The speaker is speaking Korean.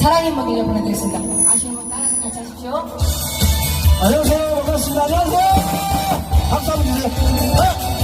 사랑의 먹이를 보내드리겠습니다. 아시는 분 따라서 같이 하십시오. 안녕하세요. 반갑습니다. 안녕하세요. 박수 한번 주세요. 어?